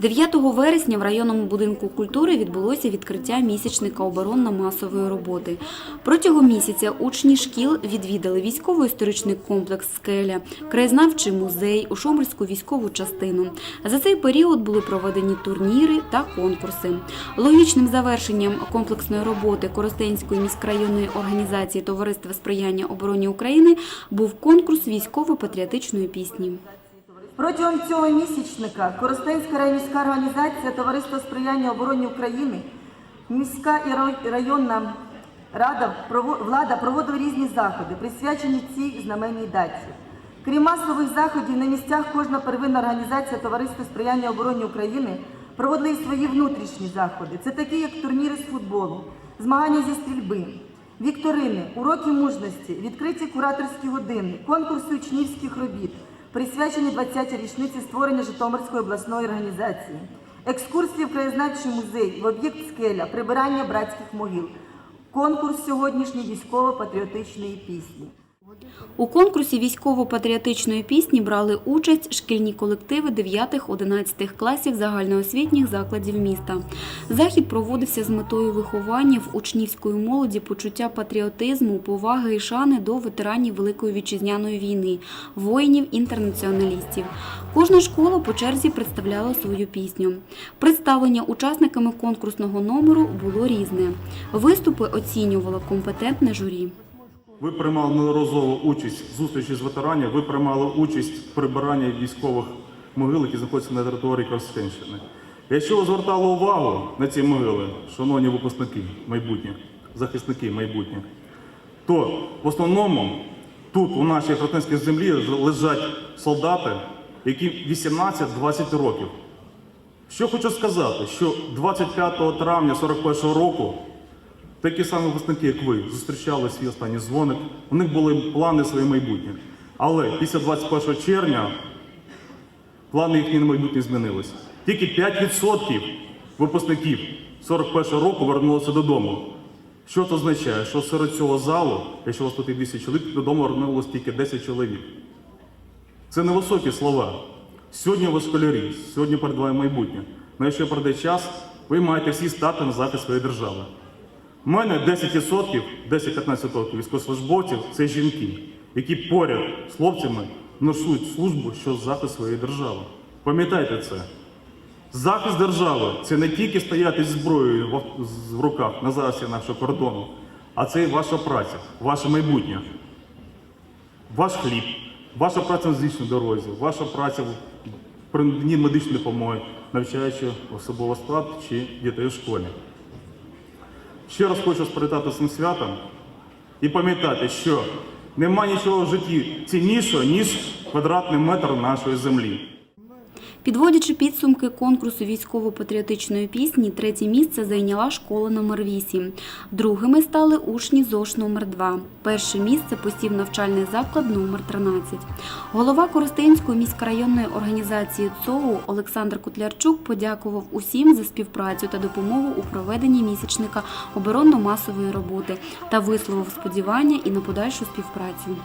9 вересня в районному будинку культури відбулося відкриття місячника оборонно-масової роботи. Протягом місяця учні шкіл відвідали військово-історичний комплекс «Скеля», краєзнавчий музей, Ушомирську військову частину. За цей період були проведені турніри та конкурси. Логічним завершенням комплексної роботи Коростенської міськрайонної організації Товариства сприяння обороні України був конкурс військово-патріотичної пісні. Протягом цього місячника Коростенська райміська організація Товариство сприяння обороні України, міська і районна рада влада проводили різні заходи, присвячені цій знаменній даті. Крім масових заходів, на місцях кожна первинна організація Товариства сприяння обороні України проводила і свої внутрішні заходи. Це такі, як турніри з футболу, змагання зі стрільби, вікторини, уроки мужності, відкриті кураторські години, конкурси учнівських робіт, присвячені 20-й річниці створення Житомирської обласної організації, екскурсії в краєзнавчий музей, в об'єкт скеля, прибирання братських могил, конкурс сьогоднішньої військово-патріотичної пісні. У конкурсі військово-патріотичної пісні брали участь шкільні колективи 9-11 класів загальноосвітніх закладів міста. Захід проводився з метою виховання в учнівської молоді почуття патріотизму, поваги і шани до ветеранів Великої вітчизняної війни, воїнів-інтернаціоналістів. Кожна школа по черзі представляла свою пісню. Представлення учасниками конкурсного номеру було різне. Виступи оцінювало компетентне журі. Ви приймали неодноразово участь в зустрічі з ветеранів, ви приймали участь в прибиранні військових могил, які знаходяться на території Коростенщини. Якщо ви звертали увагу на ці могили, шановні випускники майбутні, захисники майбутні, то в основному тут, у нашій Коростенській землі, лежать солдати, які 18-20 років. Що хочу сказати, що 25 травня 41 року Такі самі випускники, як ви, зустрічали свій останній дзвоник, у них були плани своє майбутнє. Але після 21 червня плани їхні на майбутнє змінилися. Тільки 5% випускників 41 року вернулися додому. Що це означає? Що серед цього залу, якщо у вас тут є 200 чоловік, додому вернулося тільки 10 чоловік. Це невисокі слова. Сьогодні ви школярі, сьогодні перед майбутнє. Але якщо прийде час, ви маєте всі стати на захист своєї держави. У мене 10%, 10-15% військовослужбовців це жінки, які поряд з хлопцями несуть службу що захист своєї держави. Пам'ятайте це. Захист держави це не тільки стояти зі зброєю в- руках на засі нашого кордону, а це і ваша праця, ваше майбутнє, ваш хліб, ваша праця на злічній дорозі, ваша праця в при медичної допомоги, навчаючи особовий склад чи дітей у школі. Ще раз хочу спритати з цим святом і пам'ятати, що нема нічого в житті ціннішого, ніж квадратний метр нашої землі. Підводячи підсумки конкурсу військово-патріотичної пісні, третє місце зайняла школа номер 8 Другими стали учні ЗОШ номер 2 Перше місце посів навчальний заклад номер 13 Голова Коростенської міськрайонної організації ЦОУ Олександр Кутлярчук подякував усім за співпрацю та допомогу у проведенні місячника оборонно-масової роботи та висловив сподівання і на подальшу співпрацю.